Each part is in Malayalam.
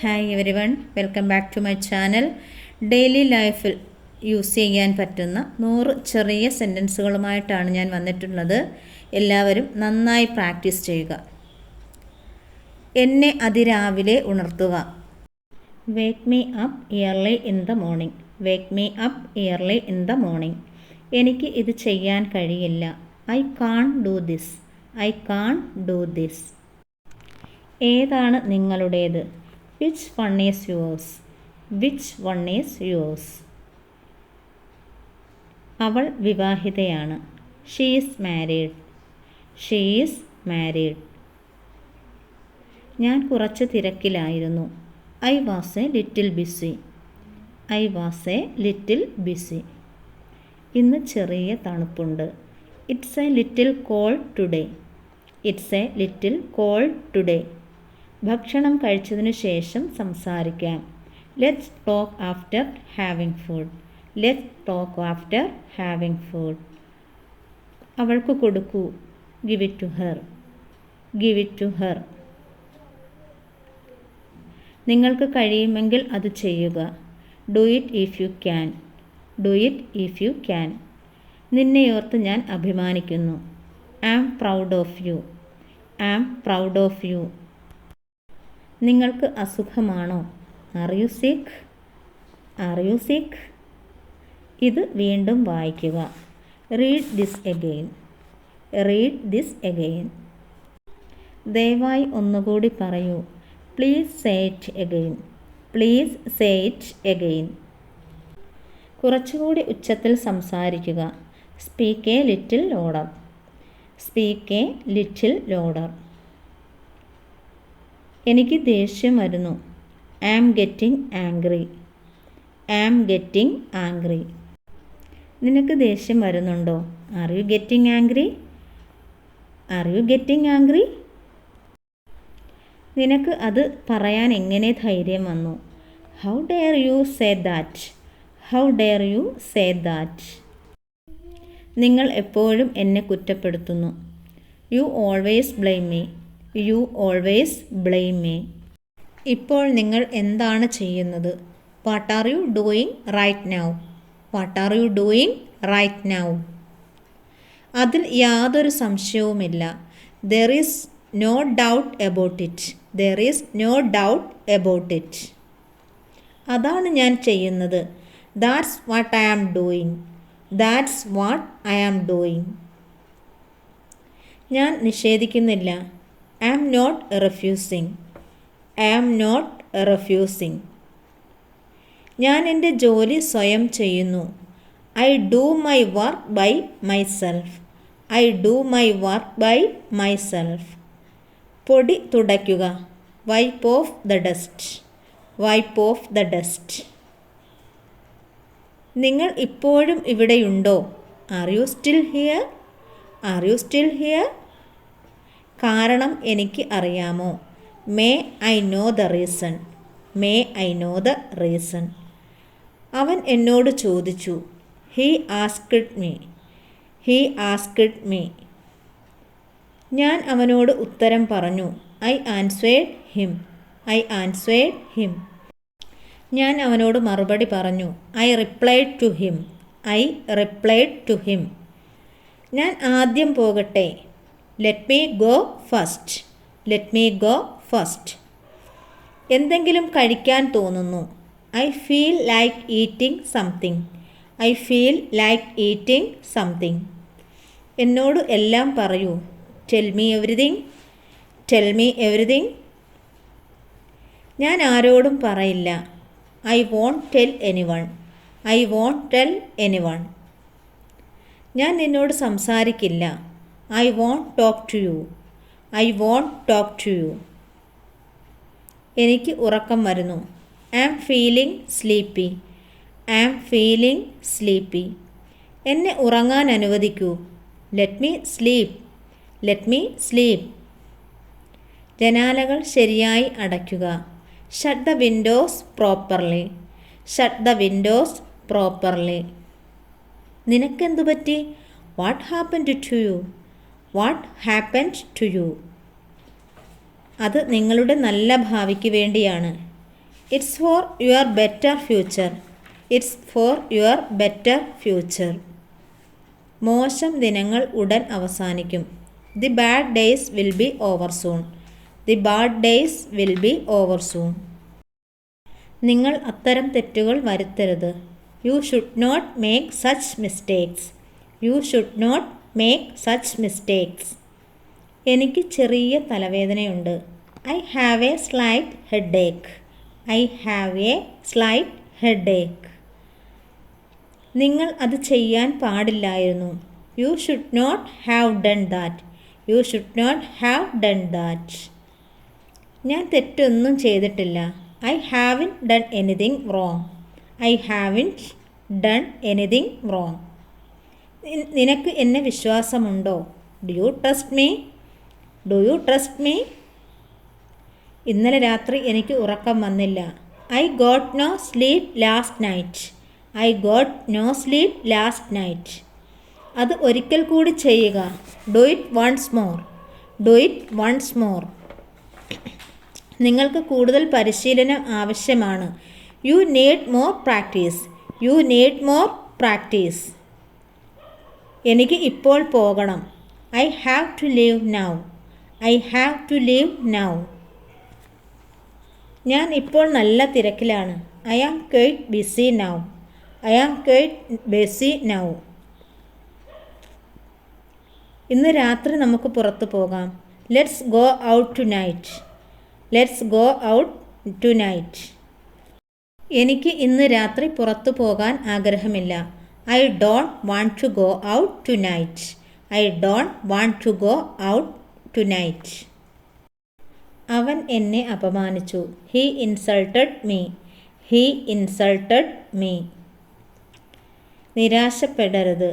Hi every one welcome back to my channel daily ലൈഫിൽ യൂസ് ചെയ്യാൻ പറ്റുന്ന നൂറ് ചെറിയ സെന്റൻസുകളുമായിട്ടാണ് ഞാൻ വന്നിട്ടുള്ളത്. എല്ലാവരും നന്നായി പ്രാക്ടീസ് ചെയ്യുക. എന്നെ അതിരാവിലെ ഉണർത്തുക. Wake me up early in the morning wake me up early in the morning എനിക്ക് ഇത് ചെയ്യാൻ കഴിയില്ല. I can't do this I can't do this ഏതാണ് നിങ്ങളുടേത്? Which one is yours which one is yours അവൾ വിവാഹിതയാണ്. She is married she is married ഞാൻ കുറച്ച് തിരക്കിലായിരുന്നു. I was a little busy I was a little busy ഇന്ന് ചെറിയ തണുപ്പുണ്ട്. It's a little cold today it's a little cold today ഭക്ഷണം കഴിച്ചതിന് ശേഷം സംസാരിക്കാം. Let's talk after having food let's talk after having food അവൾക്ക് കൊടുക്കൂ. Give it to her give it to her നിങ്ങൾക്ക് കഴിയുമെങ്കിൽ അത് ചെയ്യുക. Do it if you can do it if you can നിന്നെയോർത്ത് ഞാൻ അഭിമാനിക്കുന്നു. Am proud of you am proud of you നിങ്ങൾക്ക് അസുഖമാണോ? Are you sick are you sick ഇത് വീണ്ടും വായിക്കുക. Read this again read this again ദയവായി ഒന്നുകൂടി പറയൂ. Please say again please say again കുറച്ചുകൂടി ഉച്ചത്തിൽ സംസാരിക്കുക. Speak a little louder speak a little louder എനിക്ക് ദേഷ്യം വരുന്നു. Am getting angry am getting angry നിനക്ക് ദേഷ്യം വരുന്നുണ്ടോ? Are you getting angry are you getting angry നിനക്ക് അത് പറയാൻ എങ്ങനെ ധൈര്യം വന്നു? How dare you say that how dare you say that നിങ്ങൾ എപ്പോഴും എന്നെ കുറ്റപ്പെടുത്തുന്നു. You always blame me you always blame me. ഇപ്പോൾ നിങ്ങൾ എന്താണ് ചെയ്യുന്നത്? What are you doing right now what are you doing right now അതിൽ യാതൊരു സംശയവുമില്ല. There is no doubt about it there is no doubt about it അതാണ് ഞാൻ ചെയ്യുന്നത്. That's what I am doing that's what I am doing ഞാൻ നിഷേധിക്കുന്നില്ല. I am not refusing I am not refusing ഞാൻ എന്റെ ജോലി സ്വയം ചെയ്യുന്നു. I do my work by myself I do my work by myself പൊടി തുടയ്ക്കുക. Wipe off the dust wipe off the dust നിങ്ങൾ ഇപ്പോഴും ഇവിടെയുണ്ടോ? Are you still here are you still here കാരണം എനിക്ക് അറിയാമോ? May I know the reason may I know the reason അവൻ എന്നോട് ചോദിച്ചു he asked me he asked me ഞാൻ അവനോട് ഉത്തരം പറഞ്ഞു I answered him I answered him ഞാൻ അവനോട് മറുപടി പറഞ്ഞു I replied to him I replied to him ഞാൻ ആദ്യം പോകട്ടെ let me go first let me go first എന്തെങ്കിലും കഴിക്കാൻ തോന്നുന്നു. I feel like eating something I feel like eating something എന്നോട് എല്ലാം പറയൂ. Tell me everything tell me everything ഞാൻ ആരോടും പറയില്ല. I won't tell any one I won't tell any one ഞാൻ നിന്നോട് സംസാരിക്കില്ല. I won't talk to you I won't talk to you എനിക്ക് ഉറക്കം വരുന്നു. I am feeling sleepy I am feeling sleepy എന്നെ ഉറങ്ങാൻ അനുവദിക്കൂ. Let me sleep let me sleep ജനാലകൾ ശരിയായി അടയ്ക്കുക. Shut the windows properly shut the windows properly നിനക്കെന്തു പറ്റി? What happen to you what happen to you അത് നിങ്ങളുടെ നല്ല ഭാവിക്ക് വേണ്ടിയാണ്. It's for your better future it's for your better future മോശം ദിനങ്ങൾ ഉടൻ അവസാനിക്കും. The bad days will be over soon the bad days will be over soon നിങ്ങൾ അത്തരം തെറ്റുകൾ വരുത്തരുത്. You should not make such mistakes you should not make such mistakes എനിക്ക് ചെറിയ തലവേദനയുണ്ട്. I have a slight headache I have a slight headache നിങ്ങൾ അത് ചെയ്യാൻ പാടില്ലായിരുന്നു. You should not have done that you should not have done that ഞാൻ തെറ്റൊന്നും ചെയ്തിട്ടില്ല. I haven't done anything wrong I haven't done anything wrong നിനക്ക് എന്നെ വിശ്വാസമുണ്ടോ? Do you trust me do you trust me ഇന്നലെ രാത്രി എനിക്ക് ഉറക്കം വന്നില്ല. I got no sleep last night I got no sleep last night അത് ഒരിക്കൽ കൂടി ചെയ്യുക. Do it once more do it once more നിങ്ങൾക്ക് കൂടുതൽ പരിശീലനം ആവശ്യമാണ്. You need more practice you need more practice എനിക്ക് ഇപ്പോൾ പോകണം. I have to leave now I have to leave now ഞാൻ ഇപ്പോൾ നല്ല തിരക്കിലാണ്. I am quite busy now I am quite busy now ഇന്ന് രാത്രി നമുക്ക് പുറത്തു പോകാം. Let's go out tonight let's go out tonight എനിക്ക് ഇന്ന് രാത്രി പുറത്തു പോകാൻ ആഗ്രഹമില്ല. I don't want to go out tonight I don't want to go out tonight അവൻ എന്നെ അപമാനിച്ചു. He insulted me he insulted me നിരാശപ്പെടരുത്.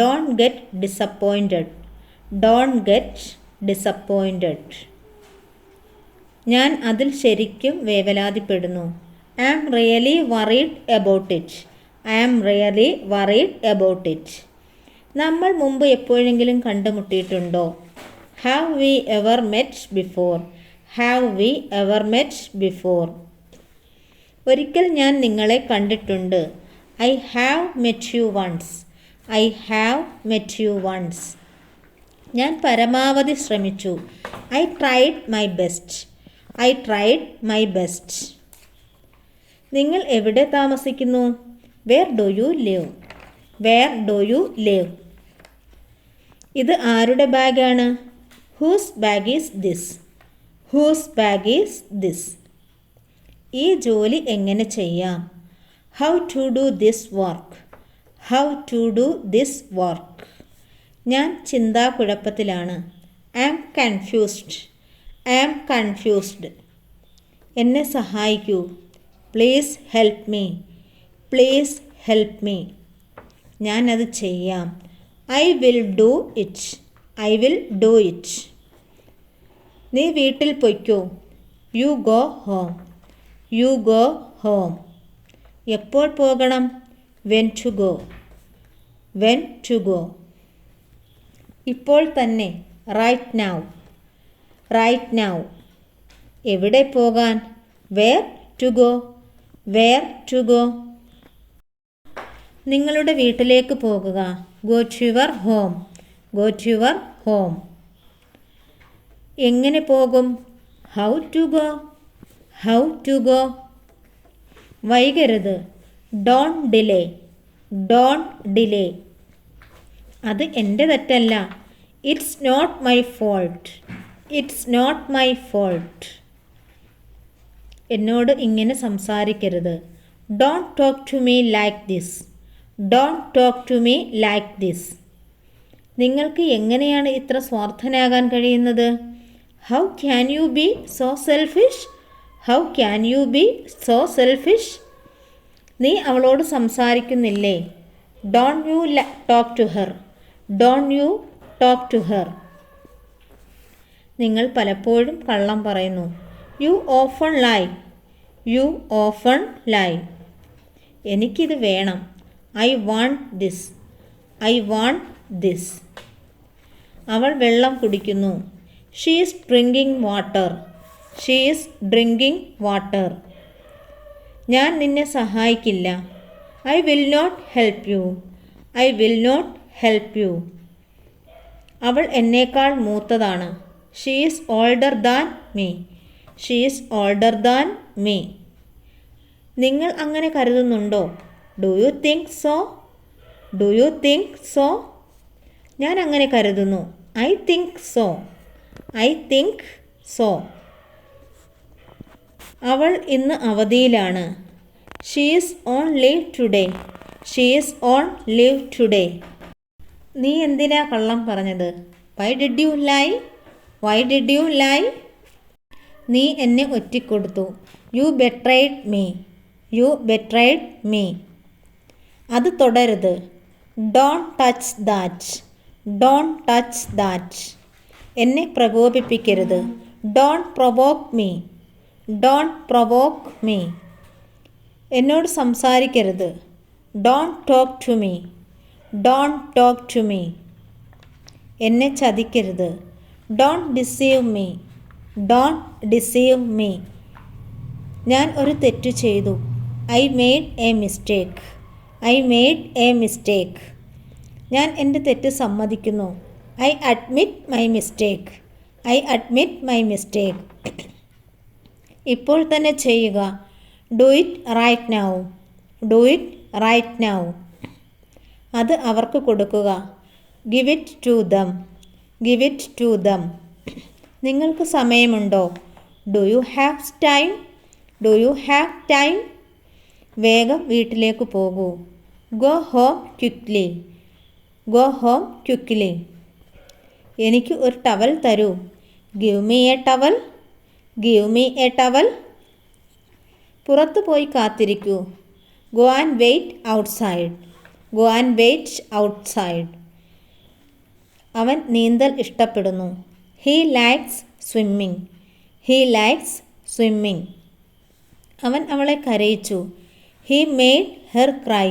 Don't get disappointed don't get disappointed ഞാൻ അതിൽ ശരിക്കും വേവലാതിപ്പെടുന്നു. I am really worried about it I am really worried about it നമ്മൾ മുമ്പ് എപ്പോഴെങ്കിലും കണ്ടുമുട്ടിയിട്ടുണ്ടോ? Have we ever met before have we ever met before ഒരിക്കൽ ഞാൻ നിങ്ങളെ കണ്ടിട്ടുണ്ട്. I have met you once I have met you once ഞാൻ പരമാവധി ശ്രമിച്ചു. I tried my best I tried my best നിങ്ങൾ എവിടെ താമസിക്കുന്നു? Where do you live? Where do you live. ഇത് ആരുടെ ബാഗാണ്? Whose bag is this. Whose bag is this. ഈ ജോലി എങ്ങനെ ചെയ്യാം? How to do this work? How to do this work? ഞാൻ ചിന്താക്കുഴപ്പത്തിലാണ് I am confused. I am confused. എന്നെ സഹായിക്കൂ. Please help me. Please help me ഞാനത് ചെയ്യാം. I will do it I will do it നീ വീട്ടിൽ പൊയ്ക്കോ. You go home you go home എപ്പോൾ പോകണം? When to go when to go ഇപ്പോൾ തന്നെ. റൈറ്റ് നൗ റൈറ്റ് നൗ എവിടെ പോകാൻ? Where to go where to go നിങ്ങളുടെ വീട്ടിലേക്ക് പോകുക. Go to your home go to your home എങ്ങനെ പോകും? How to go how to go വൈകരുത്. Don't delay don't delay അത് എന്റെ തെറ്റല്ല. It's not my fault it's not my fault എന്നോട് ഇങ്ങനെ സംസാരിക്കരുത്. Don't talk to me like this don't talk to me like this നിങ്ങൾക്ക് എങ്ങനെയാണ് ഇത്ര സ്വാർത്ഥനാകാൻ കഴിയുന്നത്? How can you be so selfish how can you be so selfish നീ അവളോട് സംസാരിക്കുന്നില്ലേ? Don't you talk to her don't you talk to her നിങ്ങൾ പലപ്പോഴും കള്ളം പറയുന്നു. You often lie you often lie എനിക്കിത് വേണം. I want this. I want this. അവൾ വെള്ളം കുടിക്കുന്നു. She is drinking water. She is drinking water. ഞാൻ നിന്നെ സഹായിക്കില്ല. I will not help you. I will not help you. അവൾ എന്നേക്കാൾ മൂത്തതാണ്. She is older than me. She is older than me. നിങ്ങൾ അങ്ങനെ കരുതുന്നുണ്ടോ? Do you think so do you think so ഞാൻ അങ്ങനെ കരുതുന്നു. I think so I think so അവൾ ഇന്ന് അവധിയിലാണ്. She's on leave today she's on leave today നീ എന്തിനാ കള്ളം പറഞ്ഞത്? Why did you lie why did you lie നീ എന്നെ ഒറ്റിക്കൊടുത്തു. You betrayed me you betrayed me അത് തുടരുത് don't touch that don't touch that എന്നെ പ്രകോപിപ്പിക്കരുത്. Don't provoke me don't provoke me എന്നോട് സംസാരിക്കരുത്. Don't talk to me don't talk to me എന്നെ ചതിക്കരുത്. Don't deceive me don't deceive me ഞാൻ ഒരു തെറ്റ് ചെയ്തു. I made a mistake I made a mistake. ഞാൻ എന്റെ തെറ്റ് സമ്മതിക്കുന്നു. I admit my mistake. I admit my mistake. ഇപ്പോൾ തന്നെ ചെയ്യുക. Do it right now do it right now അത് അവർക്ക് കൊടുക്കുക. Give it to them. Give it to them. നിങ്ങൾക്ക് സമയമുണ്ടോ? Do you have time? Do you have time? വേഗം വീട്ടിലേക്ക് പോകൂ. Go home quickly go home quickly എനിക്ക് ഒരു ടവൽ തരൂ. Give me a towel. Give me a towel. പുറത്തു പോയി കാത്തിരിക്കൂ. Go and wait outside. Go and wait outside. അവൻ നീന്തൽ ഇഷ്ടപ്പെടുന്നു. He likes swimming he likes swimming അവൻ അവളെ കരയിച്ചു. He made her cry.